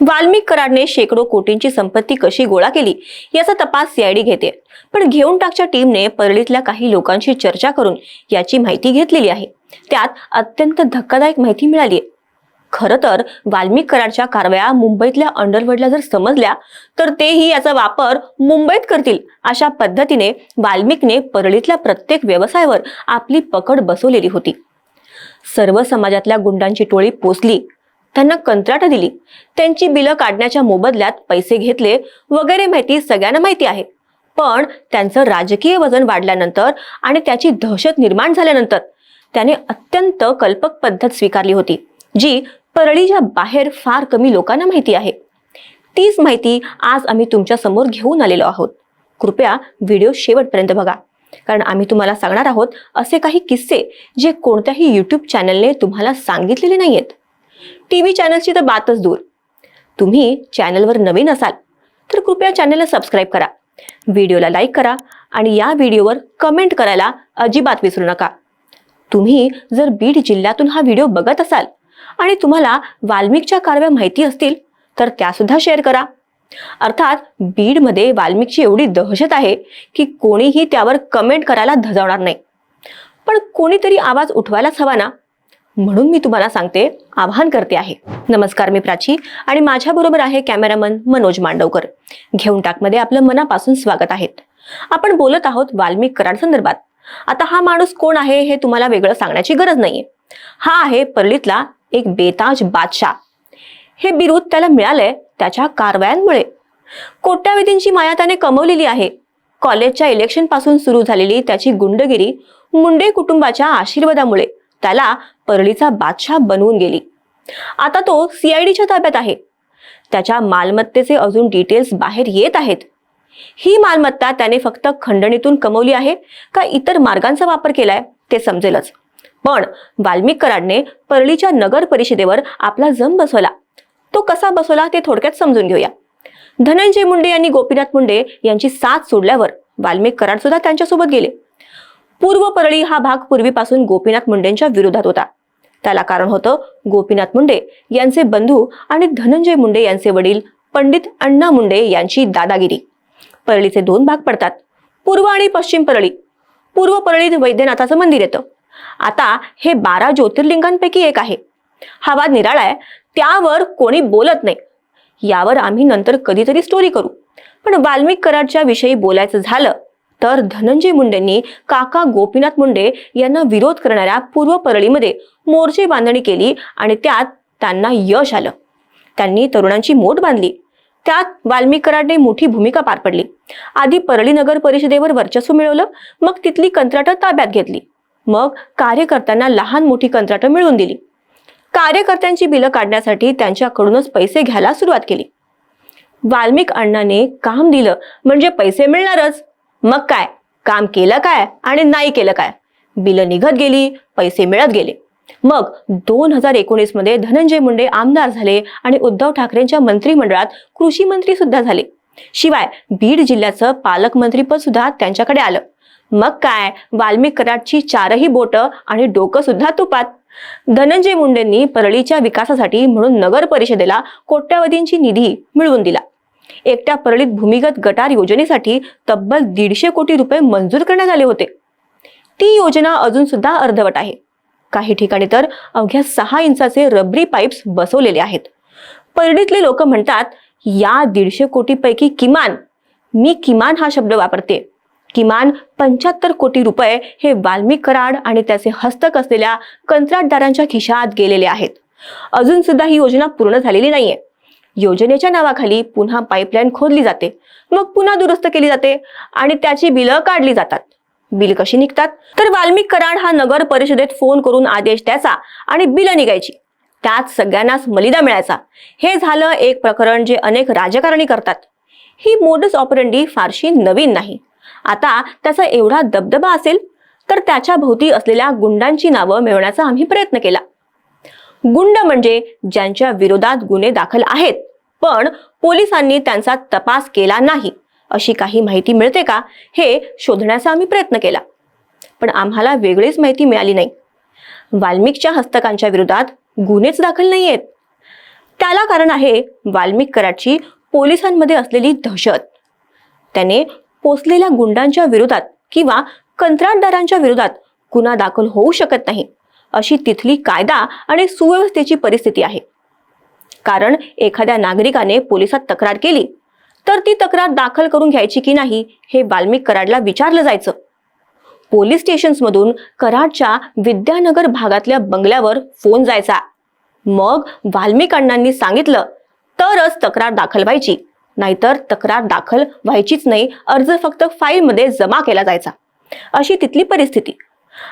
वाल्मिक कराडने शेकडो कोटींची संपत्ती कशी गोळा केली याचा तपास सीआयडी घेते. पण घेऊन टाकच्या टीमने परळीतल्या काही लोकांशी चर्चा करून याची माहिती घेतलेली आहे. त्यात अत्यंत धक्कादायक माहिती मिळाली आहे खरं तर वाल्मिक कराडच्या कारवाया मुंबईतल्या अंडरवर्ल्डला जर समजल्या तर तेही याचा वापर मुंबईत करतील अशा पद्धतीने वाल्मिकने परळीतल्या प्रत्येक व्यवसायावर आपली पकड बसवलेली होती. सर्व समाजातल्या गुंडांची टोळी पोचली त्यांना कंत्राटं दिली. त्यांची बिलं काढण्याच्या मोबदल्यात पैसे घेतले वगैरे माहिती सगळ्यांना माहिती आहे. पण त्यांचं राजकीय वजन वाढल्यानंतर आणि त्याची दहशत निर्माण झाल्यानंतर त्याने अत्यंत कल्पक पद्धत स्वीकारली होती जी परळीच्या बाहेर फार कमी लोकांना माहिती आहे. तीच माहिती आज आम्ही तुमच्यासमोर घेऊन आलेलो आहोत. कृपया व्हिडिओ शेवटपर्यंत बघा. कारण आम्ही तुम्हाला सांगणार आहोत असे काही किस्से जे कोणत्याही यूट्यूब चॅनलने तुम्हाला सांगितलेले नाहीयेत. टी व्ही चॅनलची तर बातच दूर. तुम्ही चॅनलवर नवीन असाल तर कृपया चॅनलला सबस्क्राईब करा व्हिडिओला लाईक करा आणि या व्हिडिओवर कमेंट करायला अजिबात विसरू नका. तुम्ही जर बीड जिल्ह्यातून हा व्हिडिओ बघत असाल आणि तुम्हाला वाल्मिकच्या कारव्या माहिती असतील तर त्यासुद्धा शेअर करा. अर्थात बीडमध्ये वाल्मिकची एवढी दहशत आहे की कोणीही त्यावर कमेंट करायला धजावणार नाही. पण कोणीतरी आवाज उठवायलाच हवा ना. म्हणून मी तुम्हाला सांगते आवाहन करते आहे. नमस्कार मी प्राची आणि माझ्याबरोबर आहे कॅमेरामन मनोज मांडवकर. घेऊन टाकमध्ये आपलं मनापासून स्वागत आहेत आपण बोलत आहोत वाल्मिक कराड संदर्भात. आता हा माणूस कोण आहे हे तुम्हाला वेगळं सांगण्याची गरज नाहीये. हा आहे परळीतला एक बेताज बादशाह. हे बिरुद त्याला मिळालंय त्याच्या कारवायांमुळे. कोट्यावधींची माया त्याने कमवलेली आहे. कॉलेजच्या इलेक्शनपासून सुरू झालेली त्याची गुंडगिरी मुंडे कुटुंबाच्या आशीर्वादामुळे. त्याला परळीचा बादशाह बनवून गेली. आता तो सीआयडीच्या ताब्यात आहे. त्याच्या मालमत्तेचे अजून डिटेल्स बाहेर येत आहेत. ही मालमत्ता त्याने फक्त खंडणीतून कमवली आहे का इतर मार्गांचा वापर केलाय ते समजेलच. पण वाल्मिक कराडने परळीच्या नगर परिषदेवर आपला जम बसवला. तो कसा बसवला ते थोडक्यात समजून घेऊया. धनंजय मुंडे यांनी गोपीनाथ मुंडे यांची साथ सोडल्यावर वाल्मिक कराड सुद्धा त्यांच्यासोबत गेले. पूर्व परळी हा भाग पूर्वीपासून गोपीनाथ मुंडेंच्या विरोधात होता. त्याला कारण होतं गोपीनाथ मुंडे यांचे बंधू आणि धनंजय मुंडे यांचे वडील पंडित अण्णा मुंडे यांची दादागिरी. परळीचे दोन भाग पडतात. पूर्व आणि पश्चिम परळी. पूर्व परळीत वैद्यनाथाचं मंदिर येतं. आता हे बारा ज्योतिर्लिंगांपैकी एक आहे. हा वाद निराळा आहे. त्यावर कोणी बोलत नाही. यावर आम्ही नंतर कधीतरी स्टोरी करू. पण वाल्मिक कराडच्या विषयी बोलायचं झालं तर धनंजय मुंडेंनी काका गोपीनाथ मुंडे यांना विरोध करणाऱ्या पूर्व परळीमध्ये मोर्चे बांधणी केली आणि त्यात त्यांना यश आलं. त्यांनी तरुणांची मोठ बांधली. त्यात वाल्मिक कराडने मोठी भूमिका पार पडली. आधी परळी नगर परिषदेवर वर्चस्व मिळवलं मग तिथली कंत्राटं ताब्यात घेतली. मग कार्यकर्त्यांना लहान मोठी कंत्राटं मिळवून दिली. कार्यकर्त्यांची बिलं काढण्यासाठी त्यांच्याकडूनच पैसे घ्यायला सुरुवात केली. वाल्मिक अण्णाने काम दिलं म्हणजे पैसे मिळणारच. मग काय? काम केलं काय आणि नाही केलं काय? बिलं निघत गेली पैसे मिळत गेले. मग दोन हजार एकोणीसमध्ये धनंजय मुंडे आमदार झाले आणि उद्धव ठाकरेंच्या मंत्रिमंडळात कृषी मंत्री सुद्धा झाले. शिवाय बीड जिल्ह्याचं पालकमंत्रीपद सुद्धा त्यांच्याकडे आलं. मग काय? वाल्मिक कराडची चारही बोटं आणि डोकं सुद्धा तुपात. धनंजय मुंडेंनी परळीच्या विकासासाठी म्हणून नगर परिषदेला कोट्यावधींची निधी मिळवून दिला. एकट्या परळीत भूमिगत गटार योजनेसाठी तब्बल दीडशे कोटी रुपये मंजूर करण्यात आले होते. ती योजना अजून सुद्धा अर्धवट आहे. काही ठिकाणी तर अवघ्या सहा इंचाचे रबरी पाईप्स बसवलेले आहेत. परळीतले लोक म्हणतात या दीडशे कोटीपैकी किमान मी किमान हा शब्द वापरते. किमान पंच्याहत्तर कोटी रुपये हे वाल्मिक कराड आणि त्याचे हस्तक असलेल्या कंत्राटदारांच्या खिशात गेलेले आहेत. अजून सुद्धा ही योजना पूर्ण झालेली नाहीये. योजनेच्या नावाखाली पुन्हा पाईपलाईन खोदली जाते. मग पुन्हा दुरुस्त केली जाते आणि त्याची बिलं काढली जातात. बिल कशी निघतात? तर वाल्मिक कराड हा नगर परिषदेत फोन करून आदेश द्यायचा आणि बिलं निघायची. त्यात सगळ्यांनाच मलिदा मिळायचा. हे झालं एक प्रकरण जे अनेक राजकारणी करतात. ही मोडस ऑपरंडी फारशी नवीन नाही. आता त्याचा एवढा दबदबा असेल तर त्याच्या भोवती असलेल्या गुंडांची नावं मिळवण्याचा आम्ही प्रयत्न केला. गुंड म्हणजे ज्यांच्या विरोधात गुन्हे दाखल आहेत. पण पोलिसांनी त्यांचा तपास केला नाही. अशी काही माहिती मिळते का? हे शोधण्याचा आम्ही प्रयत्न केला. पण आम्हाला वेगळीच माहिती मिळाली नाही. वाल्मिकच्या हस्तकांच्या विरोधात गुन्हेच दाखल नाही आहेत. त्याला कारण आहे वाल्मिक कराची पोलिसांमध्ये असलेली दहशत. त्याने पोचलेल्या गुंडांच्या विरोधात किंवा कंत्राटदारांच्या विरोधात गुन्हा दाखल होऊ शकत नाही. अशी तिथली कायदा आणि सुव्यवस्थेची परिस्थिती आहे. कारण एखाद्या नागरिकाने पोलिसात तक्रार केली तर ती तक्रार दाखल करून घ्यायची की नाही हे वाल्मिक कराडला विचारलं जायचं. पोलीस स्टेशन्समधून कराडच्या विद्यानगर भागातल्या बंगल्यावर फोन जायचा. मग वाल्मिक अण्णांनी सांगितलं तरच तक्रार दाखल व्हायची नाहीतर तक्रार दाखल व्हायचीच नाही अर्ज फक्त फाईलमध्ये जमा केला जायचा. अशी तिथली परिस्थिती.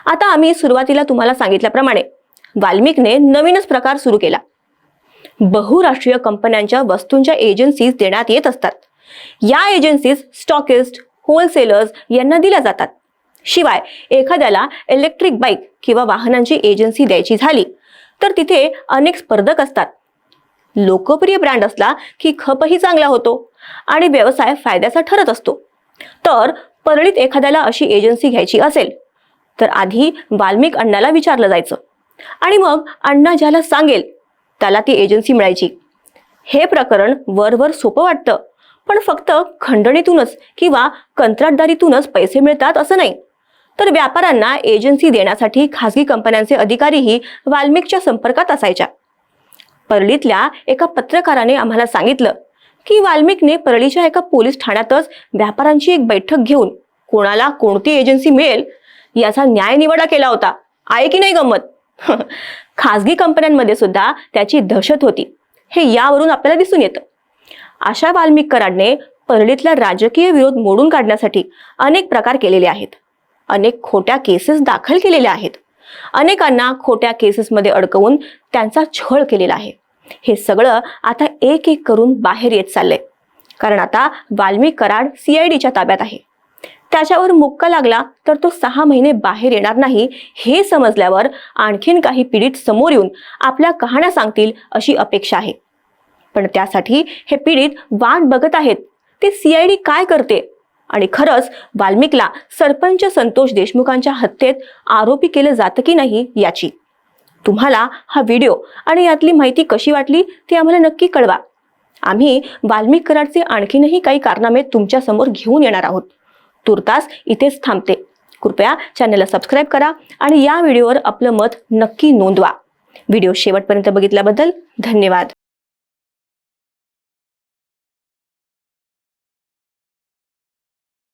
आता आम्ही सुरुवातीला तुम्हाला सांगितल्याप्रमाणे वाल्मिकने नवीनच प्रकार सुरू केला. बहुराष्ट्रीय कंपन्यांच्या वस्तूंच्या एजन्सीज देण्यात येत असतात. या एजन्सीज स्टॉकिस्ट होलसेलर्स यांना दिल्या जातात. शिवाय एखाद्याला इलेक्ट्रिक बाईक किंवा वाहनांची एजन्सी द्यायची झाली तर तिथे अनेक स्पर्धक असतात. लोकप्रिय ब्रँड असला की खपही चांगला होतो आणि व्यवसाय फायद्याचा ठरत असतो. तर परळीत एखाद्याला अशी एजन्सी घ्यायची असेल तर आधी वाल्मिक अण्णाला विचारलं जायचं आणि मग अण्णा ज्याला सांगेल त्याला ती एजन्सी मिळायची. हे प्रकरण वरवर सोपं वाटतं पण फक्त खंडणीतूनच किंवा कंत्राटदारीतूनच पैसे मिळतात असं नाही. तर व्यापाऱ्यांना एजन्सी देण्यासाठी खासगी कंपन्यांचे अधिकारीही वाल्मिकच्या संपर्कात असायच्या. परळीतल्या एका पत्रकाराने आम्हाला सांगितलं की वाल्मिकने परळीच्या एका पोलीस ठाण्यातच व्यापाऱ्यांची एक बैठक घेऊन कोणाला कोणती एजन्सी मिळेल याचा न्याय निवडा केला होता. आहे की नाही गंमत? खासगी कंपन्यांमध्ये सुद्धा त्याची दहशत होती. हे यावरून आपल्याला दिसून येतं. अशा वाल्मिक कराडने परळीतला राजकीय विरोध मोडून काढण्यासाठी अनेक प्रकार केलेले आहेत. अनेक खोट्या केसेस दाखल केलेल्या आहेत. अनेकांना खोट्या केसेसमध्ये अडकवून त्यांचा छळ केलेला आहे. हे सगळं आता एक एक करून बाहेर येत चाललंय. कारण आता वाल्मिक कराड सीआयडीच्या ताब्यात आहे. त्याच्यावर मुक्का लागला तर तो सहा महिने बाहेर येणार नाही हे समजल्यावर आणखीन काही पीडित समोर येऊन आपल्या कहाण्या सांगतील अशी अपेक्षा आहे. पण त्यासाठी हे पीडित वाट बघत आहेत. ते सीआयडी काय करते? आणि खरंच वाल्मिकला सरपंच संतोष देशमुखांच्या हत्येत आरोपी केलं जातं की नाही याची? तुम्हाला हा व्हिडिओ आणि यातली माहिती कशी वाटली ते आम्हाला नक्की कळवा. आम्ही वाल्मिक कराडचे आणखीनही काही कारनामे तुमच्यासमोर घेऊन येणार आहोत. तुर्तास इथेच थांबते. कृपया चॅनलला सबस्क्राईब करा आणि या व्हिडिओवर आपलं मत नक्की नोंदवा. व्हिडिओ शेवटपर्यंत बघितल्याबद्दल धन्यवाद.